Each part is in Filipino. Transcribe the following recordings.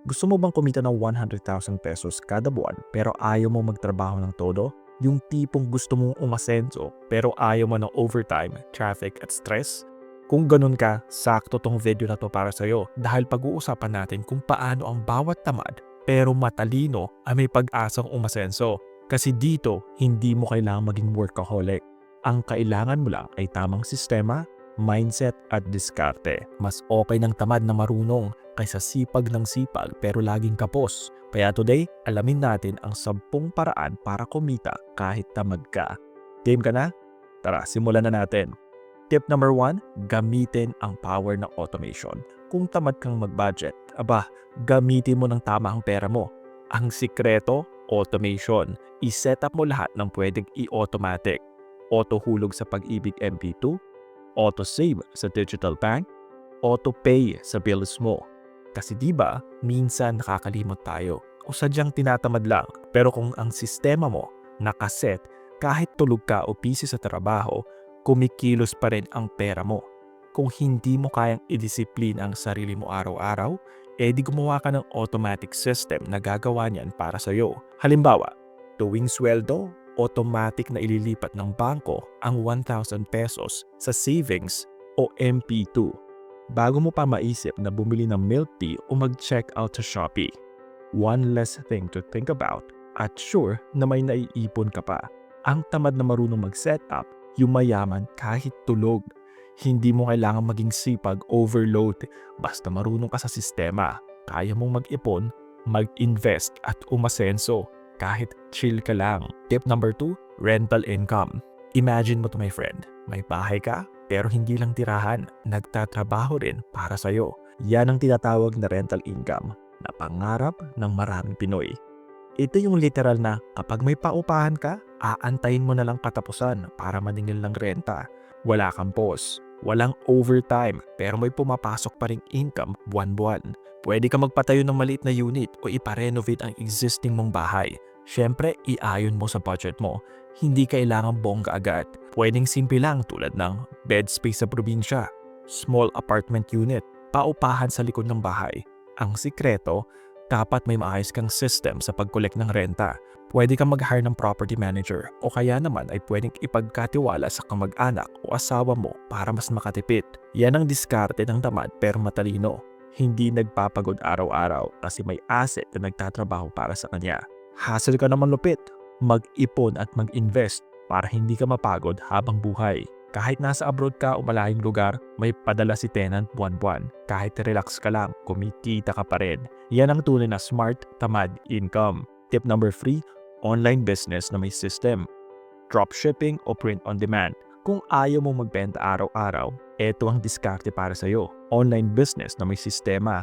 Gusto mo bang kumita ng 100,000 pesos kada buwan pero ayaw mo magtrabaho ng todo? Yung tipong gusto mong umasenso pero ayaw mo ng overtime, traffic at stress? Kung ganun ka, sakto tong video na to para sa'yo dahil pag-uusapan natin kung paano ang bawat tamad pero matalino ay may pag-asang umasenso. Kasi dito, hindi mo kailangang maging workaholic. Ang kailangan mo lang ay tamang sistema, mindset at diskarte. Mas okay ng tamad na marunong kaysa sipag ng sipag pero laging kapos. Kaya today, alamin natin ang 10 paraan para kumita kahit tamad ka. Game ka na? Tara, simulan na natin. Tip number 1, gamitin ang power ng automation. Kung tamad kang mag-budget, aba, gamitin mo ng tama ang pera mo. Ang sikreto, automation. I-set up mo lahat ng pwedeng i-automatic. Auto-hulog sa pag-ibig MP2, auto-save sa digital bank, auto-pay sa bills mo. Kasi di ba, minsan nakakalimot tayo o sadyang tinatamad lang. Pero kung ang sistema mo nakaset kahit tulog ka o busy sa trabaho, kumikilos pa rin ang pera mo. Kung hindi mo kayang idisiplin ang sarili mo araw-araw, eh di gumawa ka ng automatic system na gagawa niyan para sa'yo. Halimbawa, tuwing sweldo, automatic na ililipat ng bangko ang 1,000 pesos sa savings o MP2 bago mo pa maisip na bumili ng milk tea o mag-check out sa Shopee. One less thing to think about at sure na may naiipon ka pa. Ang tamad na marunong mag-setup, yumayaman kahit tulog. Hindi mo kailangan maging sipag overload basta marunong ka sa sistema. Kaya mong mag-ipon, mag-invest at umasenso kahit chill ka lang. Tip number 2, rental income. Imagine mo to my friend, may bahay ka pero hindi lang tirahan, nagtatrabaho rin para sa'yo. Yan ang tinatawag na rental income na pangarap ng maraming Pinoy. Ito yung literal na kapag may paupahan ka, aantayin mo na lang katapusan para maningil ng renta. Wala kang boss, walang overtime pero may pumapasok pa ring income buwan-buwan. Pwede ka magpatayo ng maliit na unit o iparenovate ang existing mong bahay. Siyempre, iayon mo sa budget mo. Hindi kailangan bongga agad. Pwedeng simple lang tulad ng bed space sa probinsya, small apartment unit, paupahan sa likod ng bahay. Ang sikreto, dapat may maayos kang system sa pag-collect ng renta. Pwede kang mag-hire ng property manager o kaya naman ay pwedeng ipagkatiwala sa kamag-anak o asawa mo para mas makatipid. Yan ang diskarte ng tamad pero matalino. Hindi nagpapagod araw-araw kasi may asset na nagtatrabaho para sa kanya. Hassle ka naman lupit. Mag-ipon at mag-invest para hindi ka mapagod habang buhay. Kahit nasa abroad ka o malayong lugar, may padala si tenant buwan-buwan. Kahit relax ka lang, kumikita ka pa rin. Yan ang tunay na smart, tamad income. Tip number 3, online business na may system. Dropshipping o print on demand. Kung ayaw mo magbenta araw-araw, eto ang diskarte para sa'yo. Online business na may sistema.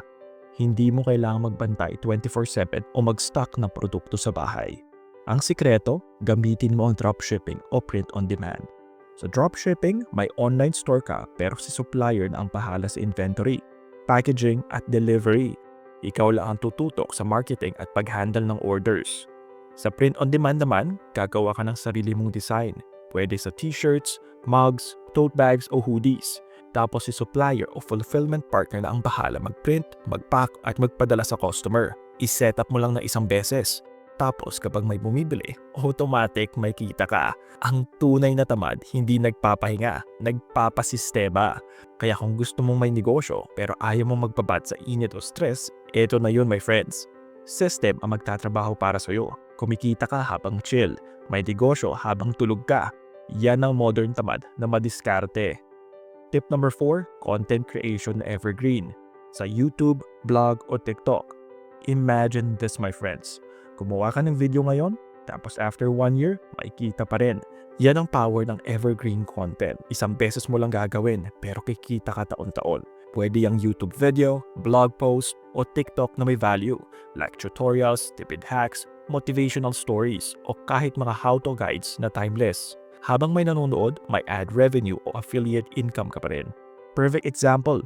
Hindi mo kailangang magbantay 24-7 o mag-stock ng produkto sa bahay. Ang sikreto, gamitin mo ang dropshipping o print on demand. Sa dropshipping, may online store ka pero si supplier na ang pahala sa inventory, packaging at delivery. Ikaw lang ang tututok sa marketing at pag-handle ng orders. Sa print on demand naman, gagawa ka ng sarili mong design. Pwede sa t-shirts, mugs, tote bags o hoodies. Tapos si supplier o fulfillment partner na ang bahala mag-print, mag-pack at magpadala sa customer. I-set up mo lang na isang beses. Tapos kapag may bumibili, automatic may kita ka. Ang tunay na tamad hindi nagpapahinga, nagpapasistema. Kaya kung gusto mong may negosyo pero ayaw mong magpabad sa init o stress, eto na yun my friends. System ang magtatrabaho para sa'yo. Kumikita ka habang chill, may negosyo habang tulog ka. Yan ang modern tamad na madiskarte. Tip number 4, content creation evergreen. Sa YouTube, blog o TikTok. Imagine this my friends. Gumawa ka ng video ngayon, tapos after one year, makikita pa rin. Yan ang power ng evergreen content. Isang beses mo lang gagawin, pero kikita ka taon-taon. Pwede yung YouTube video, blog post, o TikTok na may value, like tutorials, tipid hacks, motivational stories, o kahit mga how-to guides na timeless. Habang may nanonood, may ad revenue o affiliate income ka pa rin. Perfect example,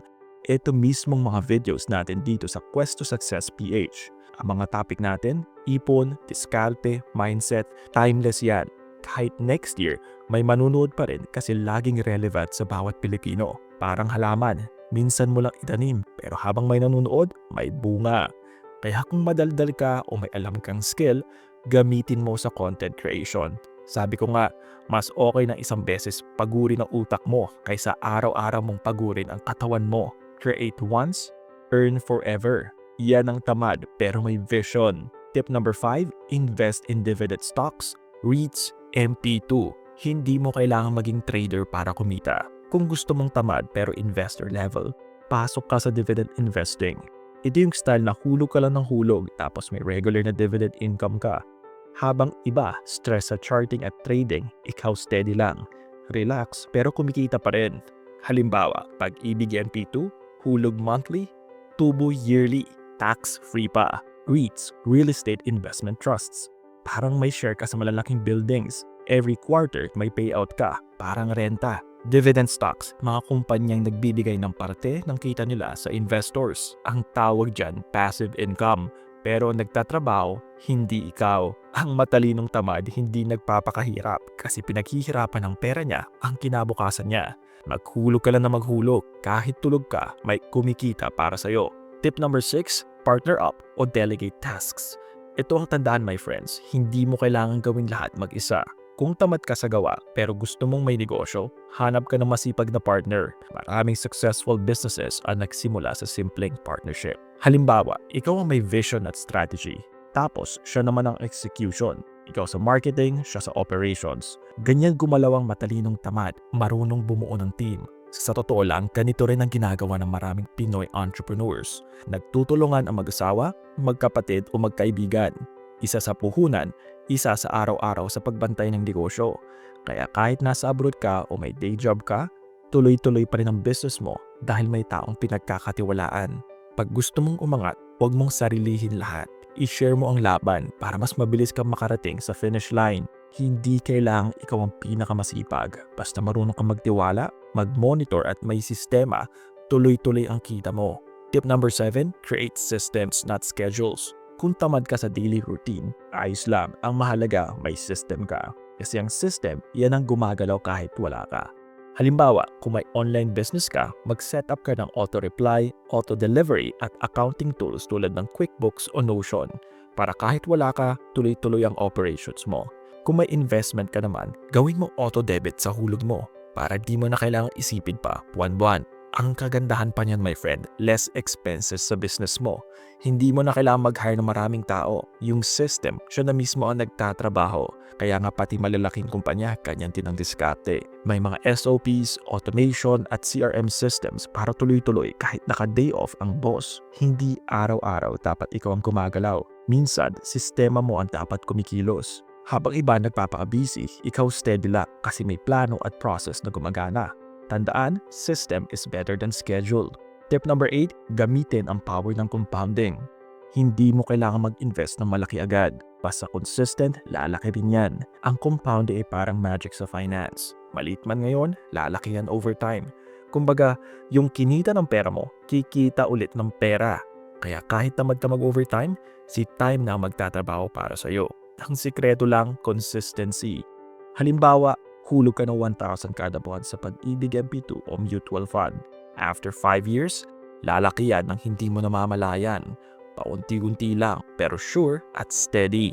ito mismong mga videos natin dito sa Quest to Success PH. Ang mga topic natin, ipon, diskarte, mindset, timeless yan. Kahit next year, may manunood pa rin kasi laging relevant sa bawat Pilipino. Parang halaman, minsan mo lang itanim pero habang may nanonood, may bunga. Kaya kung madaldal ka o may alam kang skill, gamitin mo sa content creation. Sabi ko nga, mas okay na isang beses pagurin ang utak mo kaysa araw-araw mong pagurin ang katawan mo. Create once, earn forever. Yan ang tamad pero may vision. Tip number 5, invest in dividend stocks, REITs, MP2. Hindi mo kailangan maging trader para kumita. Kung gusto mong tamad pero investor level, pasok ka sa dividend investing. Ito yung style na hulog ka lang ng hulog tapos may regular na dividend income ka. Habang iba, stress sa charting at trading, ikaw steady lang. Relax pero kumikita pa rin. Halimbawa, pag-ibig NP2, hulog monthly, tubo yearly, tax-free pa. REITs, Real Estate Investment Trusts. Parang may share ka sa malalaking buildings. Every quarter, may payout ka. Parang renta. Dividend stocks, mga kumpanyang nagbibigay ng parte ng kita nila sa investors. Ang tawag dyan, passive income. Pero nagtatrabaho, hindi ikaw. Ang matalinong tamad hindi nagpapakahirap kasi pinaghihirapan ng pera niya ang kinabukasan niya. Maghulog ka lang na maghulog. Kahit tulog ka, may kumikita para sa'yo. Tip number 6, partner up o delegate tasks. Ito ang tandaan my friends, hindi mo kailangan gawin lahat mag-isa. Kung tamad ka sa gawa pero gusto mong may negosyo, hanap ka ng masipag na partner. Maraming successful businesses ang nagsimula sa simpleng partnership. Halimbawa, ikaw ang may vision at strategy. Tapos, siya naman ang execution. Ikaw sa marketing, siya sa operations. Ganyan gumalaw ang matalinong tamad, marunong bumuo ng team. Sa totoo lang, ganito rin ang ginagawa ng maraming Pinoy entrepreneurs. Nagtutulungan ang mag-asawa, magkapatid o magkaibigan. Isa sa puhunan, isa sa araw-araw sa pagbantay ng negosyo. Kaya kahit nasa abroad ka o may day job ka, tuloy-tuloy pa rin ang business mo dahil may taong pinagkakatiwalaan. Pag gusto mong umangat, huwag mong sarilihin lahat. I-share mo ang laban para mas mabilis kang makarating sa finish line. Hindi kailangang ikaw ang pinakamasipag. Basta marunong kang magtiwala, mag-monitor at may sistema, tuloy-tuloy ang kita mo. Tip number 7, create systems not schedules. Kung tamad ka sa daily routine, ayos lang. Ang mahalaga, may system ka. Kasi ang system, yan ang gumagalaw kahit wala ka. Halimbawa, kung may online business ka, mag-set up ka ng auto-reply, auto-delivery at accounting tools tulad ng QuickBooks o Notion para kahit wala ka, tuloy-tuloy ang operations mo. Kung may investment ka naman, gawin mo auto-debit sa hulog mo para di mo na kailangang isipin pa buwan-buwan. Ang kagandahan pa niyan my friend, less expenses sa business mo. Hindi mo na kailangan mag-hire ng maraming tao. Yung system, siya na mismo ang nagtatrabaho. Kaya nga pati malalaking kumpanya, kanyan din ang diskarte. May mga SOPs, automation at CRM systems para tuloy-tuloy kahit naka-day off ang boss. Hindi araw-araw dapat ikaw ang gumagalaw. Minsan, sistema mo ang dapat kumikilos. Habang iba nagpapaka-busy, ikaw steady lang kasi may plano at process na gumagana. Tandaan, system is better than schedule. Tip number 8, gamitin ang power ng compounding. Hindi mo kailangan mag-invest ng malaki agad. Basta consistent, lalaki rin yan. Ang compounding ay parang magic sa finance. Maliit man ngayon, lalaki yan over time. Kumbaga, yung kinita ng pera mo, kikita ulit ng pera. Kaya kahit tamad ka mag-overtime, si time na magtatrabaho para sa'yo. Ang sikreto lang, consistency. Halimbawa, hulog ka ng 1,000 kada buwan sa pag-ibig MP2 o mutual fund. After 5 years, lalaki yan ng hindi mo namamalayan. Paunti-unti lang pero sure at steady.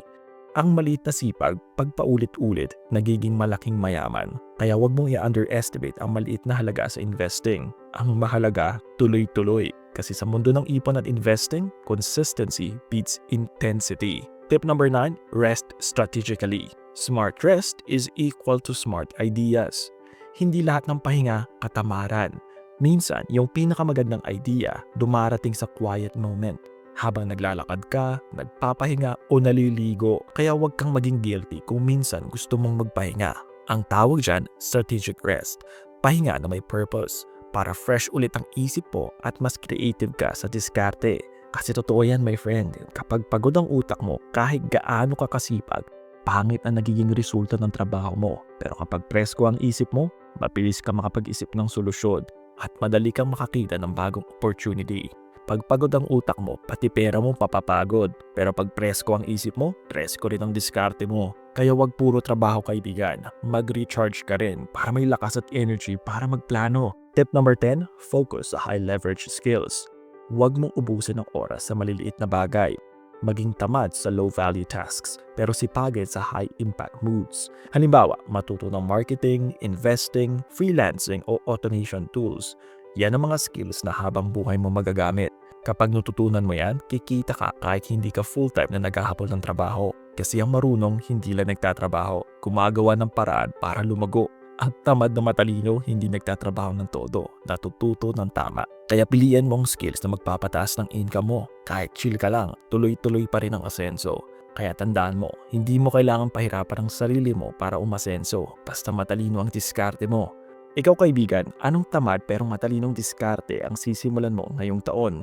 Ang maliit na sipag, pag paulit-ulit, nagiging malaking mayaman. Kaya wag mong i-underestimate ang maliit na halaga sa investing. Ang mahalaga, tuloy-tuloy. Kasi sa mundo ng ipon at investing, consistency beats intensity. Tip number 9, rest strategically. Smart rest is equal to smart ideas. Hindi lahat ng pahinga katamaran. Minsan, yung pinakamagandang idea dumarating sa quiet moment. Habang naglalakad ka, nagpapahinga o naliligo, kaya huwag kang maging guilty kung minsan gusto mong magpahinga. Ang tawag dyan, strategic rest. Pahinga na may purpose para fresh ulit ang isip po at mas creative ka sa diskarte. Kasi totoo yan my friend, kapag pagod ang utak mo, kahit gaano ka kasipag, pangit ang nagiging resulta ng trabaho mo. Pero kapag presko ang isip mo, mabilis ka makapag-isip ng solusyon at madali kang makakita ng bagong opportunity. Pag pagod ang utak mo, pati pera mo papapagod. Pero pag presko ang isip mo, presko rin ang diskarte mo. Kaya wag puro trabaho kaibigan. Mag-recharge ka rin para may lakas at energy para magplano. Tip number 10, focus sa high leverage skills. Huwag mong ubusin ng oras sa maliliit na bagay. Maging tamad sa low-value tasks pero sipagin sa high-impact moods. Halimbawa, matuto ng marketing, investing, freelancing o automation tools. Yan ang mga skills na habang buhay mo magagamit. Kapag natutunan mo yan, kikita ka kahit hindi ka full-time na naghahabol ng trabaho. Kasi ang marunong hindi lang nagtatrabaho, gumagawa ng paraan para lumago. At tamad na matalino, hindi nagtatrabaho ng todo, natututo ng tama. Kaya pilian mo ang skills na magpapataas ng income mo. Kahit chill ka lang, tuloy-tuloy pa rin ang asenso. Kaya tandaan mo, hindi mo kailangan pahirapan ang sarili mo para umasenso, basta matalino ang diskarte mo. Ikaw kaibigan, anong tamad pero matalinong diskarte ang sisimulan mo ngayong taon?